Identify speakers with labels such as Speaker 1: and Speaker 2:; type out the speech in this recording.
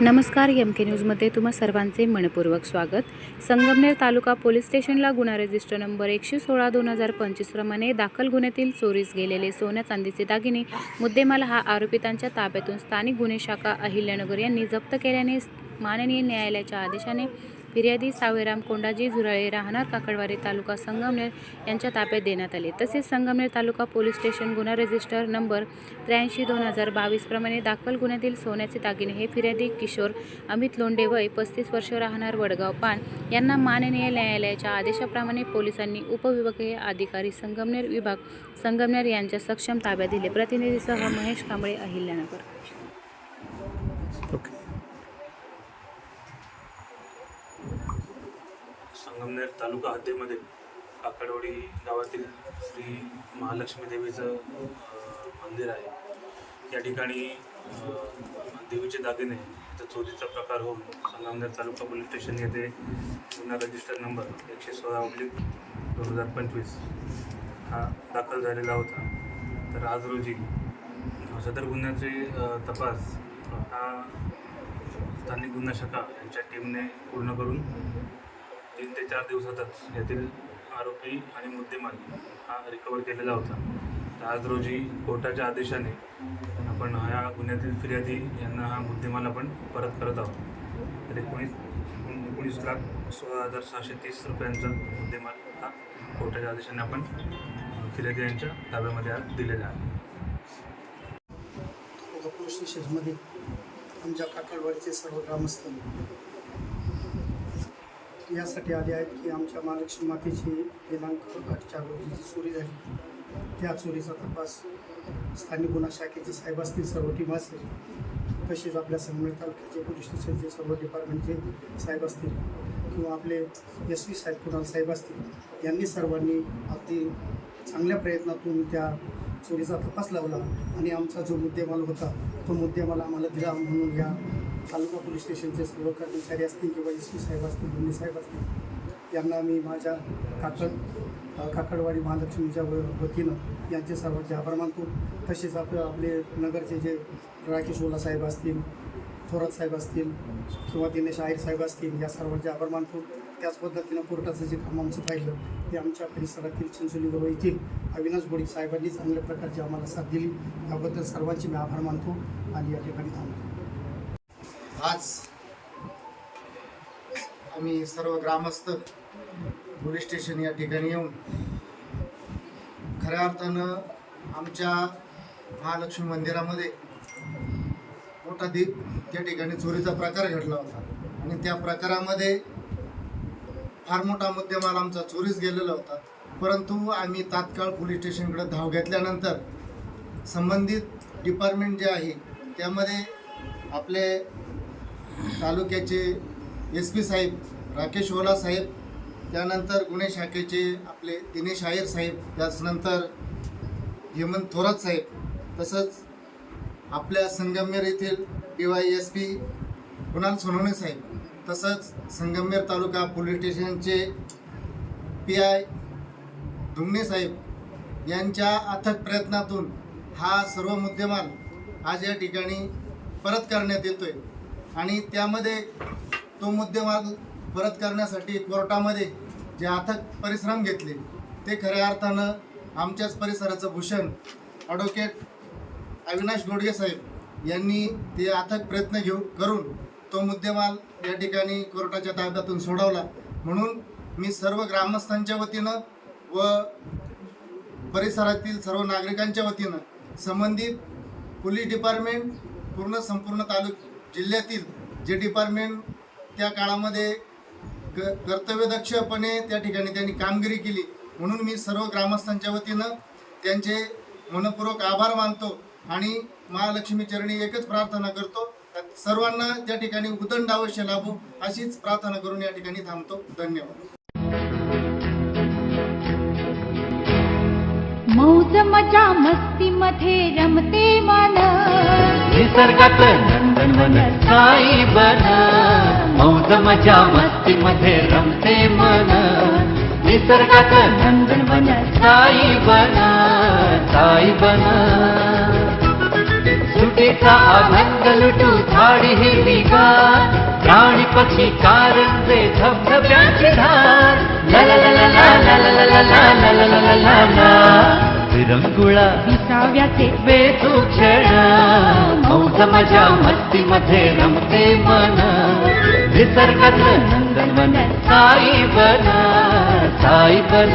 Speaker 1: नमस्कार एम के न्यूजमध्ये तुम्हा सर्वांचे मनपूर्वक स्वागत. संगमनेर तालुका पोलीस स्टेशनला गुन्हा रजिस्टर नंबर एकशे सोळा दोन हजार पंचवीस प्रमाणे दाखल गुन्ह्यातील चोरीस गेलेले सोन्या चांदीचे दागिने मुद्देमाल हा आरोपितांच्या ताब्यातून स्थानिक गुन्हे शाखा अहिल्यानगर यांनी जप्त केल्याने माननीय न्यायालयाच्या आदेशाने फिर्यादी सावेराम कोंडाजी झुराळे राहणार काकडवारे तालुका संगमनेर यांच्या ताब्यात देण्यात आले. तसेच संगमनेर तालुका पोलीस स्टेशन गुन्हा रजिस्टर नंबर त्र्याऐंशी दोन हजार बावीसप्रमाणे दाखल गुन्ह्यातील सोन्याचे दागिने हे फिर्यादी किशोर अमित लोंडे वय पस्तीस वर्ष राहणार वडगाव पान यांना माननीय न्यायालयाच्या आदेशाप्रमाणे पोलिसांनी उपविभागीय अधिकारी संगमनेर विभाग संगमनेर यांच्या सक्षम ताब्यात दिले. प्रतिनिधीसह महेश कांबळे अहिल्यानगर.
Speaker 2: Okay. तालुका हद्दीमध्ये आकडवडी गावातील श्री महालक्ष्मी देवीचं मंदिर आहे. या ठिकाणी देवीचे दागिने तर चोरीचा प्रकार होऊन संगमनेर तालुका पोलीस स्टेशन येथे गुन्हा रजिस्टर नंबर एकशे सोळा ऑब्लिक दोन हजार पंचवीस हा दाखल झालेला होता. तर आज रोजी सदर गुन्ह्याचे तपास हा स्थानिक गुन्हा शाखा यांच्या टीमने पूर्ण करून तीन ते चार दिवसातच यातील आरोपी आणि मुद्देमाल हा रिकवर केलेला होता. तर आज रोजी कोर्टाच्या आदेशाने आपण ह्या गुन्ह्यातील फिर्यादी यांना हा मुद्देमाल आपण परत करत आहोत. तर एकोणीस एकोणीस लाख सोळा हजार सहाशे तीस रुपयांचा मुद्देमाल हा कोर्टाच्या आदेशाने आपण फिर्यादी यांच्या ताब्यामध्ये आज दिलेला आहे.
Speaker 3: पोलीस स्टेशनमध्ये आमच्या काकडवाडीचे सर्व ग्रामस्थ यासाठी आले आहेत की आमच्या महालक्ष्मी मातेची दिनांक आठच्या रोजी जी चोरी झाली त्या चोरीचा तपास स्थानिक गुन्हा शाखेचे साहेब असतील सर्व टीम असेल तसेच आपल्या संगमेळ तालुक्याचे पोलीस स्टेशनचे सर्व डिपार्टमेंटचे साहेब असतील किंवा आपले एस पी साहेब कुणाल साहेब असतील यांनी सर्वांनी अगदी चांगल्या प्रयत्नातून त्या चोरीचा तपास लावला आणि आमचा जो मुद्देमाल होता तो मुद्देमाल आम्हाला दिला म्हणून या तालुका पोलीस स्टेशनचे सर्व कर्मचारी असतील किंवा एस पी साहेब असतील दोन्ही साहेब असतील यांना मी माझ्या काकड काकडवाडी महालक्ष्मीच्या वतीनं यांचे सर्वांचे आभार मानतो. तसेच आपले आपले नगरचे जे राकेश ओला साहेब असतील थोरात साहेब असतील किंवा दिनेश आयर साहेब असतील या सर्वांचे आभार मानतो. त्याच पद्धतीनं कोर्टाचं जे काम आमचं पाहिलं ते आमच्या परिसरातील चिंचोलीबरोबर येथील अविनाश गोडी साहेबांनी चांगल्या प्रकारची आम्हाला साथ दिली. याबद्दल सर्वांचे मी आभार मानतो आणि या ठिकाणी थांबतो.
Speaker 4: आज आम्ही सर्व ग्रामस्थ पोलीस स्टेशन या ठिकाणी येऊन खऱ्या अर्थानं आमच्या महालक्ष्मी मंदिरामध्ये मोठा दीप त्या ठिकाणी चोरीचा प्रकार घडला होता. आणि त्या प्रकारामध्ये फार मोठा मुद्देमाल आमचा चोरीस गेलेला होता. परंतु आम्ही तात्काळ पोलीस स्टेशनकडे धाव घेतल्यानंतर संबंधित डिपार्टमेंट जे आहे त्यामध्ये आपले तालुक्याचे एस पी साहेब राकेश ओला साहेब त्यानंतर गुन्हे शाखेचे आपले दिनेश आयर साहेब त्याचनंतर हेमंत थोरात साहेब तसंच आपल्या संगमनेर येथील D Y S P Kunal Sonawane साहेब. तसंच संगमनेर तालुका पोलीस स्टेशनचे पी आय धुमणे साहेब यांच्या अथक प्रयत्नातून हा सर्व मुद्देमाल आज या ठिकाणी परत करण्यात येतो आहे आणि त्यामध्ये तो मुद्देमाल परत करण्यासाठी कोर्टामध्ये जे अथक परिश्रम घेतले ते खऱ्या अर्थानं आमच्याच परिसराचं भूषण ॲडव्होकेट अविनाश गोडगे साहेब यांनी ते अथक प्रयत्न घेऊ करून तो मुद्देमाल या ठिकाणी कोर्टाच्या ताब्यातून सोडवला. म्हणून मी सर्व ग्रामस्थांच्या वतीनं व परिसरातील सर्व नागरिकांच्या वतीनं संबंधित पोलीस डिपार्टमेंट पूर्ण संपूर्ण तालुक जिल्ह्यातील जे डिपार्टमेंट त्या काळामध्ये क कर्तव्यदक्षपणे त्या ठिकाणी त्यांनी कामगिरी केली. म्हणून मी सर्व ग्रामस्थांच्या वतीनं त्यांचे मनपूर्वक आभार मानतो आणि महालक्ष्मी चरणी एकच प्रार्थना करतो. सर्वांना त्या ठिकाणी उदंड अवश्य लाभो अशीच प्रार्थना करून या ठिकाणी थांबतो. धन्यवाद.
Speaker 5: मौज मजा मस्ती मध्ये रमते मन.
Speaker 6: निसर्गात नंदनवन साई बन. मौज मजा मस्ती मध्ये रमते मन. निसर्गात नंदनवन साई बन. साई बन. सुटीचा आनंद लुटू झाडी हिरवीगार प्राणी पक्षी कारंजे धबधब्यांची धार ला ला ला ला ला ला ला ला ला ला ला ला ला ला विरंगुळा
Speaker 5: विसाव्याचे
Speaker 6: बेतू क्षण मौज मजा मस्ती मध्ये रमते मन निसर्गात नंदनवन साई बन साई बन